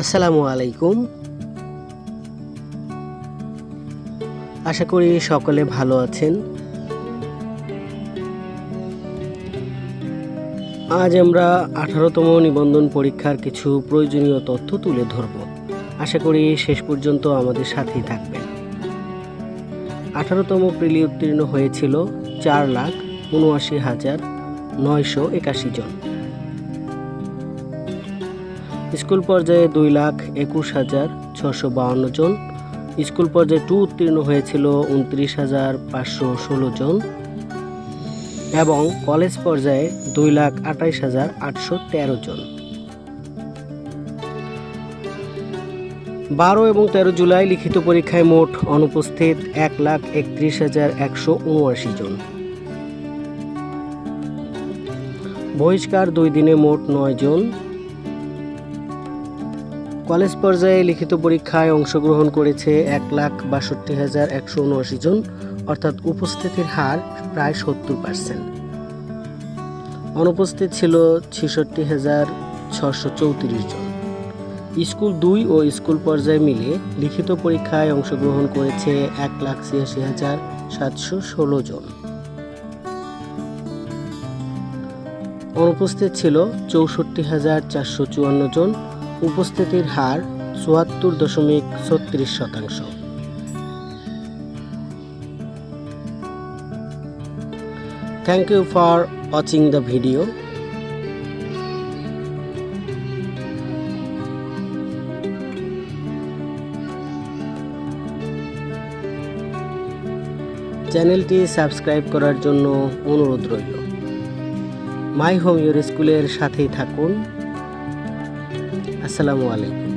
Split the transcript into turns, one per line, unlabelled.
আসসালামু আলাইকুম। আশা করি সকলে ভালো আছেন। আজ আমরা আঠারোতম নিবন্ধন পরীক্ষার কিছু প্রয়োজনীয় তথ্য তুলে ধরব। আশা করি শেষ পর্যন্ত আমাদের সাথেই থাকবেন। আঠারোতম প্রিলি উত্তীর্ণ হয়েছিল চার লাখ উনআশি হাজার নয়শো একাশি জন। স্কুল পর্যায়ে দুই লাখ একুশ হাজার ছশো বাউন্ন জন, স্কুল পর্যায়ে টু উত্তীর্ণ হয়েছিল উনত্রিশ হাজার পাঁচশো ষোলো জন এবং কলেজ পর্যায়ে দুই লাখ আঠাইশ হাজার আটশো তেরো জন। বারো এবং তেরো জুলাই লিখিত পরীক্ষায় মোট অনুপস্থিত এক লাখ একত্রিশ হাজার একশো উনআশি জন। বহিষ্কার দুই দিনে মোট নয় জন কলেজ পর্যায়ে লিখিত পরীক্ষায় অংশগ্রহণ করেছে এক লাখ বাষট্টি হাজার একশো উনআশি জন, অর্থাৎ উপস্থিতির হার প্রায় সত্তর পার্সেন্ট অনুপস্থিত ছিল ছেষট্টি হাজার ছশো চৌত্রিশ জন। স্কুল দুই ও স্কুল পর্যায়ে মিলে লিখিত পরীক্ষায় অংশগ্রহণ করেছে এক লাখ ছিয়াশি হাজার সাতশো ষোলো জন। অনুপস্থিত ছিল চৌষট্টি হাজার চারশো চুয়ান্ন জন উপস্থিতির হার চুয়াত্তর দশমিক ছত্রিশ শতাংশ। Thank you for watching the video চ্যানেলটি সাবস্ক্রাইব করার জন্য অনুরোধ রইল। মাই হোম ইউর স্কুলের সাথেই থাকুন। আসসালামু আলাইকুম।